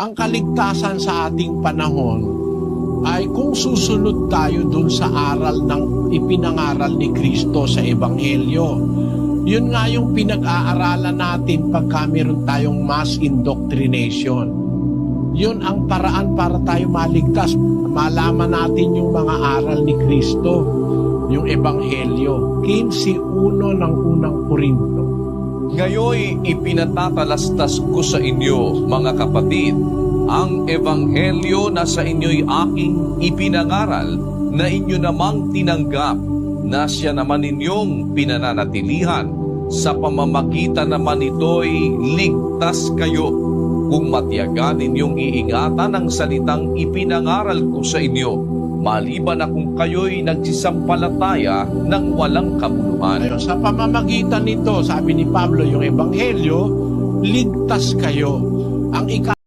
ang kaligtasan sa ating panahon ay kung susunod tayo dun sa aral ng ipinangaral ni Kristo sa Ebanghelyo. Yun nga yung pinag-aaralan natin pagka meron tayong mass indoctrination. Yun ang paraan para tayo maligtas. Malaman natin yung mga aral ni Kristo, yung Ebanghelyo. 15.1 ng unang Korinto. Ngayoy ipinatatalastas ko sa inyo, mga kapatid, ang ebanghelyo na sa inyo'y aking ipinangaral na inyo namang tinanggap na siya naman ninyong pinananatilihan. Sa pamamagitan naman ito'y ligtas kayo kung matiyagan ninyong iingatan ang salitang ipinangaral ko sa inyo, maliban na kung kayo'y nagsisampalataya ng walang kabuluhan. Ayun, sa pamamagitan nito, sabi ni Pablo, yung Ebanghelyo, ligtas kayo. Ang ika